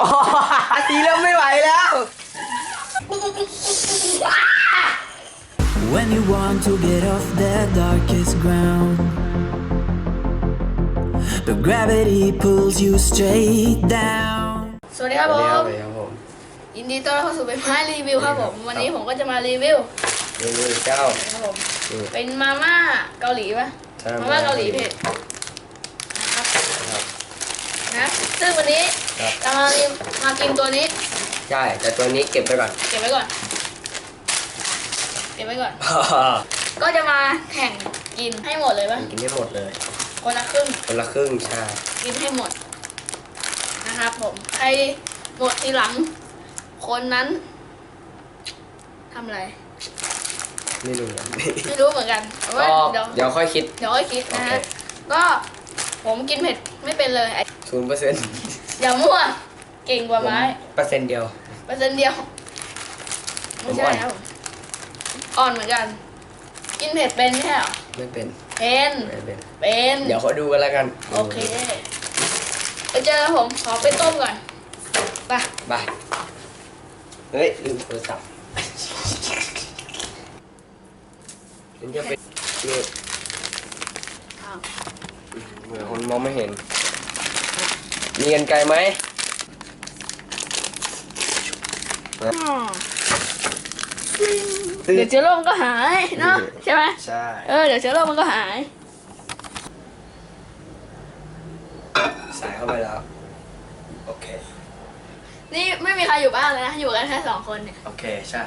อ๋อสีเริ่มไม่ไหวแล้ว When you want to get off the darkest ground, but gravity pulls you straight down. สวัสดีครับผสวัสดีครับมสวัสดีครับผมยินดีต้อนรับเข้าสู่เป็นไม้รีวิวครับผม วันนี้ผมก็จะมารีวิวรีวิวเจ้านะครับผมอืมเป็นมาม่าเกาหลีปะใช่ มาม่าเกาหลีเผ็ดนะครับ ครับ นะซึ่งวั นนี้ครับจะมารีวมากินตัวนี้ ใช่ แต่ตัวนี้เก็บไปก่อน เก็บไว้ก่อน เก็บไว้ก่อน ก็จะมาแข่งกินให้หมดเลยปะกินให้หมดเลย คนละครึ่ง คนละครึ่งใช่กินให้หมด นะครับผม ใครหมดทีหลัง คนนั้นทำอะไร ไม่รู้นะไม่รู้เหมือนกันแต่ว่าก็เดี๋ยว เดี๋ยวค่อยคิด เดี๋ยวค่อยคิดนะฮะโอเคก็ผมกินเผ็ดไม่เป็นเลยไอ้ศูนย์เปอร์เซ็นต์ อย่ามั่ว เก่งกว่าไม้เปอร์เซ็นต์เดียว เปอร์เซ็นต์เดียว ไม่ใช่ครับผมอ่อนเหมือนกัน กินเผ็ดเป็นไม่ใช่เหรอไม่เป็น เป็น ไม่เป็น เป็น เดี๋ยวเขาดูกันแล้วกัน โอเคไปเจอครับผมขอไปต้มก่อน ไป ไป เฮ้ยลืมโทรศัพท์มันจะเป็นนี่เหมือนคนมองไม่เห็น มีกันไกลไหมเดี๋ยวเชื้อโรคมันก็หายเนาะใช่ไหมใช่ เออเดี๋ยวเชื้อโรคมันก็หาย ใส่เข้าไปแล้ว โอเค นี่ไม่มีใครอยู่บ้านเลยนะ อยู่กันแค่สองคนเนี่ย โอเค ใช่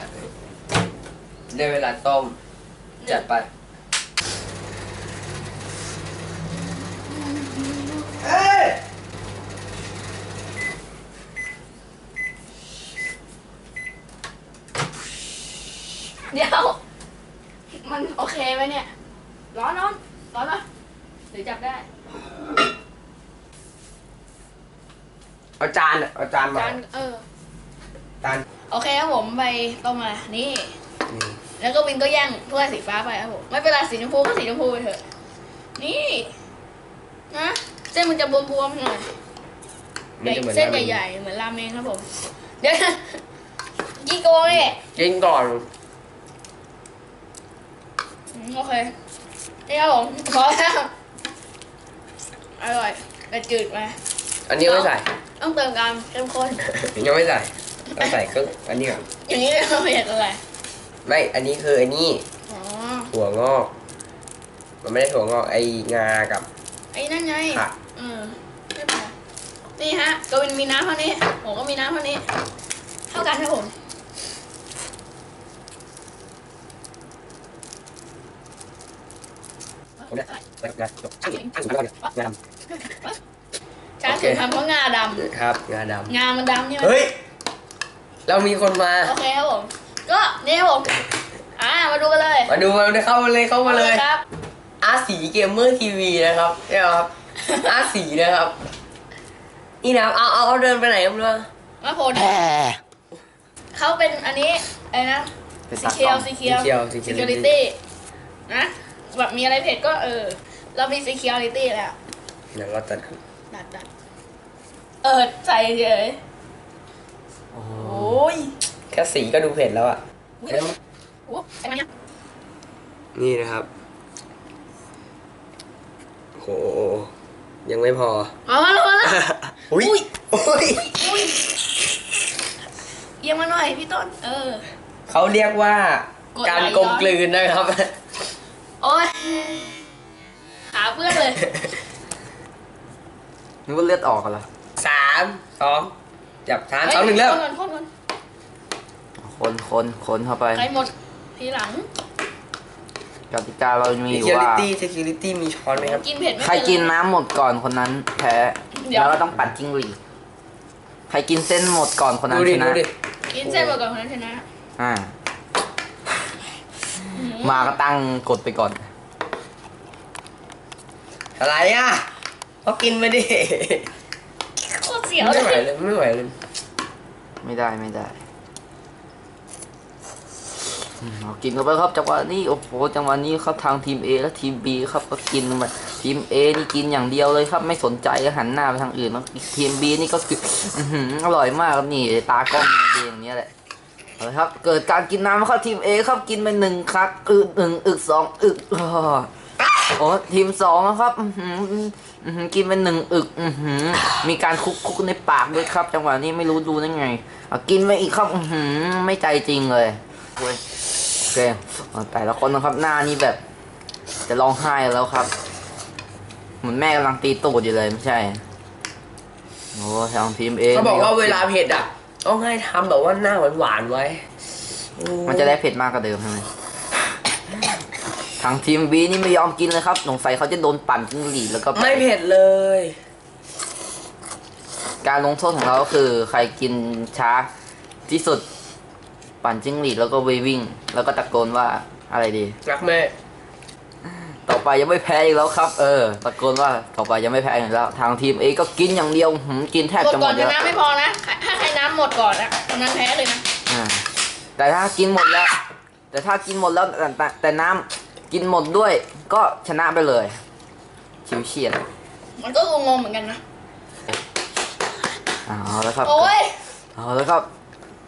ได้เวลาต้ม จัดไปเอ้ เดี๋ยว มันโอเคไหมเนี่ย ร้อนร้อนร้อนปะหรือจับได้ เอาจานอะเอาจานมาจาน เออ จานโอเคครับผมไปต้มมา นี่ นี่แล้วก็วินก็แย่งถ้วยสีฟ้าไปครับผม ไม่เป็นไรสีชมพูก็สีชมพูไปเถอะ นี่ นะเส้นมันจะบวมๆหน่อย มันจะเหมือนเส้นราเมใหญ่ๆ เหมือนราเมงครับผม เดี๋ยวนะกี่โกงเนี่ยกินก่อน อืมโอเคนี่ครับผมพอแล้วอร่อยแต่จืดไปอันนี้ไม่ใส่ ต้องเติมการเข้มข้น ยังไม่ใส่เราใส่เครื่องอันนี้ก่อนอย่างนี้เราเห็นอะไรไม่ อันนี้คือไอ้นี่อ๋อถั่วงอก มันไม่ได้ถั่วงอกไอ้งากับไอ้นั่นไงผักเออไม่เป็นไรนี่ฮะกวินมีน้ำเท่านี้ผมก็มีน้ำเท่านี้ เท่ากันครับผม ผมเนี่ยใส่งาจบ ช่างช่างสุดยอดเลยงาดช้างถึงทำเพราะงาดำครับงาดำงามันดำใช่ไหมำเฮ้ย เรามีคนมา โอเคครับผม ก็นี่ครับผม อ่า มาดูกันเลยมาดูมาเข้ามาเลยเข้ามาเลย ครับ อาสีเกมเมอร์ทีวีนะครับเนี่ยครับ อาสีนะครับ นี่นะครับเอาเอาเอาเดินไปไหนกันวะมาโพดเขาเป็นอันนี้อะไรนะเป็นสีตาเคียวกล้องสีเคียวสีเขียวสีสีเขียวเคียวลิตี้นะแบบมีอะไรเผ็ดก็เออ เรามีสีเคียวลิตี้แล้ว เดี๋ยวเราตัดกันดัดดัดเออใส่เฉยโอ้โหโอ้ยแค่สีก็ดูเผ็ดแล้วอะโอ้โหไอ้มันเนี่ยนี่นะครับโหยังไม่พอ เอามาแล้วมาแล้วอุ้ยอุ้ยอุ้ยเยี่ยมมาหน่อยพี่ต้น เออ เขาเรียกว่ากดไหลการกลมกลืนนะครับ โอ้ยหา เพื่อนเลยนึกว่าเลือดออกกันเหรอสามสองจับสามสองหนึ่งเริ่มคนก่อนคนก่อนคนคนคนเข้าไปใครหมดทีหลังกติกาเรามีอยู่ว่า security security มีช้อนไหมครับ กินเผ็ดไม่ใครเป็นกินเลยน้ำหมดก่อนคนนั้น แพ้เดี๋ยวแล้วก็ต้องปัดจิ้งหรีดใครกินเส้นหมดก่อนคนนั้นดูดิชนะดูดิกินเส้นมาก่อนคนนั้นชนะ อ่า มาก็ตั้งกดไปก่อน อะไรอะเขากินมาดิโคตรเสียวไม่ไหวเลยเลยไม่ไหวเลยไม่ได้ไม่ได้อืมเอากินเข้าไปครับจังหวะนี้โอ้โหจังหวะนี้ครับทางทีม A และทีม B ครับก็กินมาทีม A นี่กินอย่างเดียวเลยครับ ไม่สนใจหันหน้าไปทางอื่นแล้วทีม B นี่ก็คืออื้อหืออร่อยมากครับนี่ตากล้องมันดีอย่างเนี้ยแหละเอาละครับเกิดการกินน้ำครับทีม A ครับกินไปหนึ่งครั้งอึหนึ่งอึกสองอึกอ้อ โอ้ทีมสองนะครับอื้อหืออื้อหือกินไปหนึ่งอึกอื้อหือมีการคุกคุกในปากด้วยครับจังหวะนี้ไม่รู้ดูได้ไงเอากินไปอีกครับอื้อหือไม่ใจจริงเลยโอ้ยโอเคเอาแต่ละคนนะครับหน้านี่แบบ จะร้องไห้แล้วครับ เหมือนแม่กำลังตีตูดอยู่เลยไม่ใช่โอ้ทางทีมเองเขาบอกว่าเวลาเผ็ดอะต้องให้ทำแบบว่าหน้าหวานๆไว้ มันจะได้เผ็ดมากกว่าเดิมใช่ไหม ทางทีมบีนี่ไม่ยอมกินเลยครับสงสัยเขาจะโดนปั่นจิ้งหรีดแล้วก็ไม่เผ็ดเลย การลงโทษของเราก็คือ ใครกินช้าที่สุดปั่นจิ้งหรีดแล้วก็ไปวิ่ง แล้วก็ตะโกนว่าอะไรดี รักแม่ ต่อไปยังไม่แพ้อีกแล้วครับ เออ ตะโกนว่าต่อไปยังไม่แพ้อีกแล้ว ทางทีมเอก็กินอย่างเดียวหืมกินแทบหมดจะหมก่อดนแล้จะวน้ำไม่พอนะ ถ้าใครน้ำหมดก่อนอะคนนั้นแพ้เลยนะ อ่าแต่ถ้ากินหมดแล้ว แต่ถ้ากินหมดแล้วแต่แต่แต่น้ำ กินหมดด้วย ก็ชนะไปเลย ชิวเฉียดมันก็งงๆเหมือนกันนะ เอาแล้วครับโอ้ยเอาแล้วครับ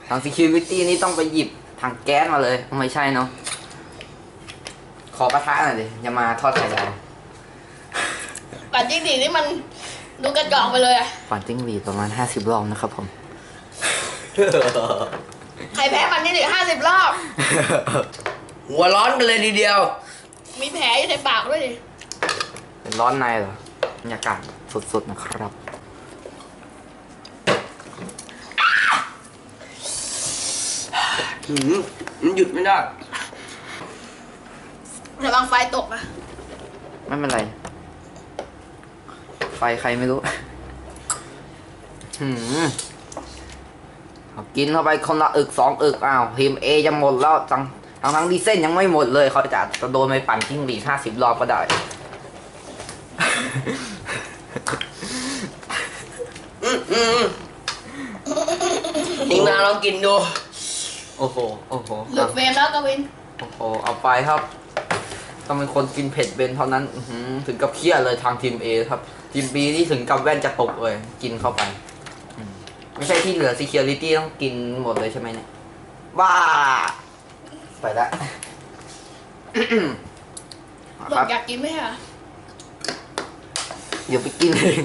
ทาง security นี่ต้องไปหยิบถังแก๊สมาเลย ไม่ใช่เนาะขอกระทะหน่อยดิอย่ามาทอดไข่ดาวปัดจริงดินี่มันดูกระจอกไปเลยอะปั่นจิ้งหรีดประมาณ 50รอบนะครับผม ใครแพ้ปัดจริงดิห้าสิบรอบ หัวร้อนกันเลยทีเดียว มีแผลอยู่ในปากด้วยดิเป็นร้อนในเหรอบรรยากาศสดๆนะครับ หืมมันหยุดไม่ได้ ระวังไฟตกนะไม่เป็นไร ไฟใครไม่รู้ หืมเอากินเข้าไปคนละอึกสองอึกอ้าวทีมเอจะหมดแล้วทั้ง ทั้งทั้งดีเส้นยังไม่หมดเลยเขาจะจะโดนไปปั่นจิ้งหรีห้าสิบรอบก็ได้อืมอืมทีมงานลองกินดู โอ้โห โอ้โหหลุดเฟรมแล้วกวิน โอ้โห เอาไปครับต้องเป็นคนกินเผ็ดเป็นเท่านั้นอื้อหือถึงกับเครียดเลยทางทีม A ครับ ทีม B นี่ถึงกับแว่นจะตกเลย กินเข้าไปอืมไม่ใช่ที่เหลือ Security ต้องกินหมดเลยใช่ไหมเนี่ยบ้า ไปละบอครักบอยากกินไหมอะเดี๋ยวไปกินเอง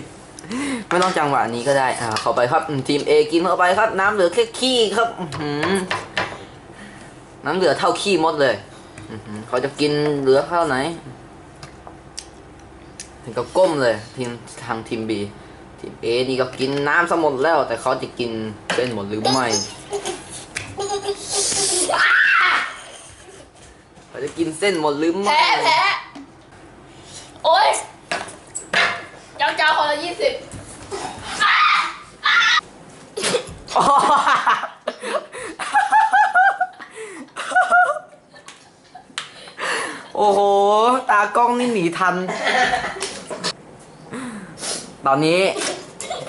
ไม่ต้องจังหวะนี้ก็ได้อ่าเข้าไปครับอืมทีม A กินเข้าไปครับ น้ำเหลือแค่ขี้ครับอื้อหือน้ำเหลือเท่าขี้มดเลยอื้อหือเขาจะกินเหลือเท่าไหนถึงกับก้มเลยทีมทางทีม B ทีม A นี่ก็กินน้ำสมดแล้ว แต่เขาจะกินเส้นหมดหรือไม่เขา จะกินเส้นหมดหรือไม่แพ้แพ้โอ้ยเจ้าเจ้าคนละยี่สิบโอ้โห ตากล้องนี่หนีทัน ตอนนี้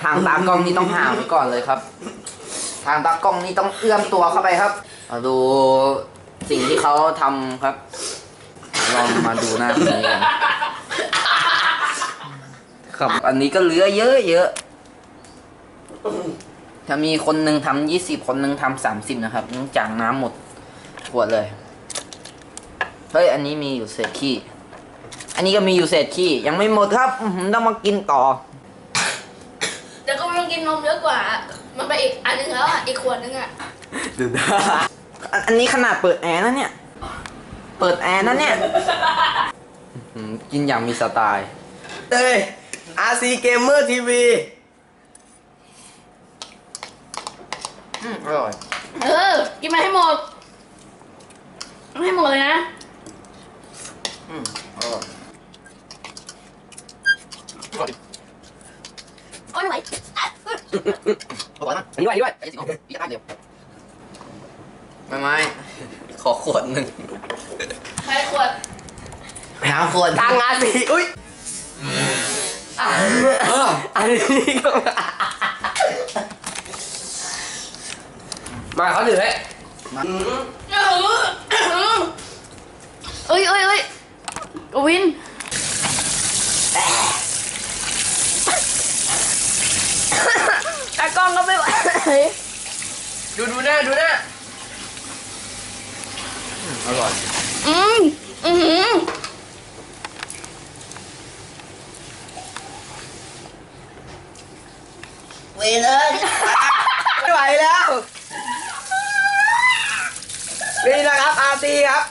ทางตากล้องนี่ต้องห่างไว้ก่อนเลยครับ ทางตากล้องนี่ต้องเอื้อมตัวเข้าไปครับ มาดู สิ่งที่เขาทำครับ ลองมาดูหน้าคนนี้กันครับ อันนี้ก็เหลือเยอะเยอะ ถ้ามีคนหนึ่งทำยี่สิบคนหนึ่งทำสามสิบนะครับต้องจางน้ำหมดขวดเลย เฮ้ย อันนี้มีอยู่เศษขี้ อันนี้ก็มีอยู่เศษขี้ ยังไม่หมดครับอื้อหือต้องมากินต่อเดี๋ยวก็ไม่ต้องกินนมเยอะกว่า มันไปอีกอันนึงแล้วอะ อีกขวดนึงอะ ดูได้ อันอันนี้ขนาดเปิดแอร์นะเนี่ย เปิดแอร์นะเนี่ยอื้อหือกินอย่างมีสไตล์เต้ย RC Gamer TV อืมอร่อย เออ กินมาให้หมดเอาให้หมดเลยนะอืมอร่อยโอ้ยไม่ไหวอร่อยมากอันนี้ด้วยอันนี้ด้วยอีกอันเดียว ไม่ไม่ขอขวดหนึ่งใครขวดแหมขวดตังอาสีอุ้ยอันนี้ก็มาเขาถือให้เอ้ยเอ้ยเอ้ยกวินตากล้องก็ไม่ไหวดูดูหน้าดูหน้า อือหือเวเลย ไม่ไหวแล้ว นี่นะครับอาตีครับ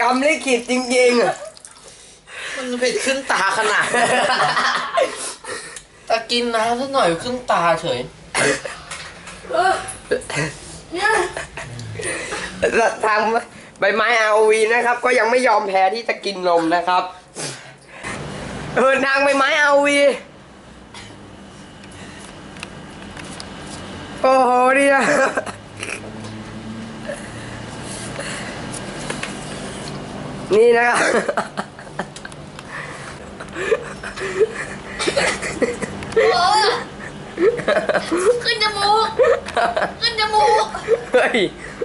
กำลิขิตจริงๆมันเผ็ดขึ้นตาขนาดนั้นแต่กินน้ำสักหน่อยขึ้นตาเฉยทาง ใบไม้อาวีนะครับ ก็ยังไม่ยอมแพ้ที่จะกินนมนะครับ เออทางใบไม้อาวีโอ้โหเนี่ยนี่นะครับโอ้ขึ้นจมูก ขึ้นจมูก เฮ้ย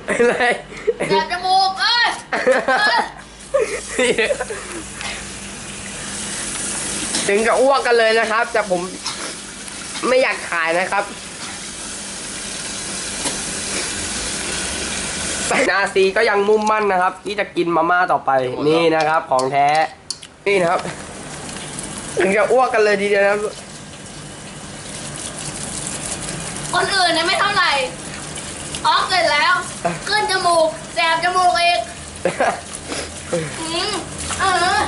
อะไร แสบจมูกเอ้ยเอ้ยถึงกับอ้วกกันเลยนะครับ แต่ผมไม่อยากขายนะครับแต่นาซีก็ยังมุ่งมั่นนะครับ ที่จะกินมาม่าต่อไป นี่นะครับ ของแท้ นี่นะครับ ถึงจะอ้วกกันเลยทีเดียวนะครับ คนอื่นเนี่ยไม่เท่าไหร่ ออกเสร็จแล้ว ขึ้นจมูก แสบจมูกอีกอืมเออ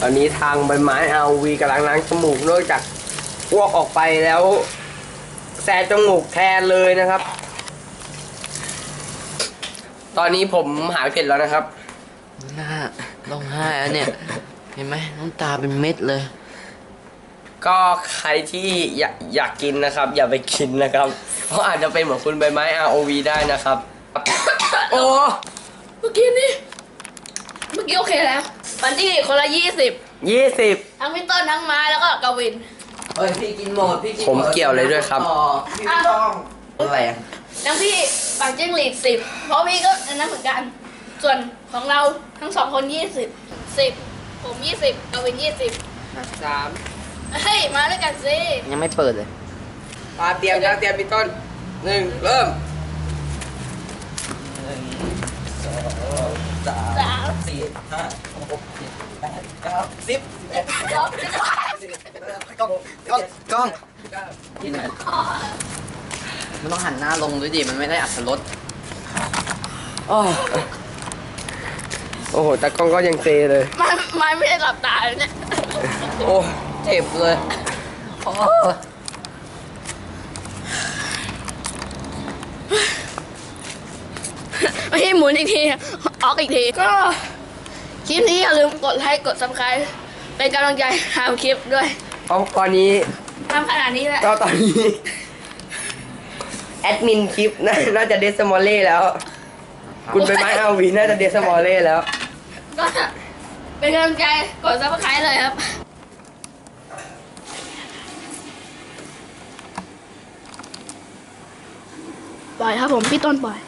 ตอนนี้ทางใบไม้อาวีกำลังล้างจมูกนอกจากอ้วกออกไปแล้วแสบจมูกแทนเลยนะครับ ตอนนี้ผมหายเผ็ดแล้วนะครับ หน้าร้องไห้แล้วเนี่ย เห็นไหมน้ำตาเป็นเม็ดเลย ก็ใครที่อยากอยากกินนะครับ อย่าไปกินนะครับ เพราะอาจจะเป็นเหมือนคุณใบไม้ ROV ได้นะครับ โอ้เมื่อกี้นี่เมื่อกี้โอเคแล้ววันที่คนละยี่สิบยี่สิบทั้งพี่ต้นทั้งไม้แล้วก็กวินเฮ้ยพี่กินหมดพี่กินผมเกี่ยวเลยด้วยครับพี่ไม่ต้องอะไรอะทั้งพี่ปังจิ้งหรีดสิบเพราะพี่ก็อันนั้นเหมือนกัน ส่วนของเราทั้งสองคนยี่สิบสิบผมยี่สิบกวินยี่สิบสาม เฮ้ย มาด้วยกันสิยังไม่เปิดเลยปาเตรียมนะเตรียมพี่ต้นหนึ่งเริ่มสามสี่ห้าหกเจ็ดแปดเก้าสิบสองสิบกล้องกล้องกล้องกินหน่อยมันต้องหันหน้าลงด้วยดิมันไม่ได้อัดรสโอ้โอ้โหตากล้องก็ยังเซเลย มันมันไม่ได้หลับตาเลยเนี่ย โอ้ เจ็บเลยโอ้ยไม่ให้หมุนอีกที ออกอีกที ก็คลิปนี้อย่าลืมกดไลค์กดซับสไครต์เป็นกำลังใจทำคลิปด้วยเพราะตอนนี้ทำขนาดนี้แหละก็ตอนนี้แอดมินคลิปน่าน่าจะเดซมอลเล่แล้ว คุณใบไม้อาวีน่าจะเดซมอลเล่แล้ว ก็เป็นกำลังใจกดซับสไครต์เลยครับ ล่อยครับผมพี่ต้นปล่อยฮะอุ้ย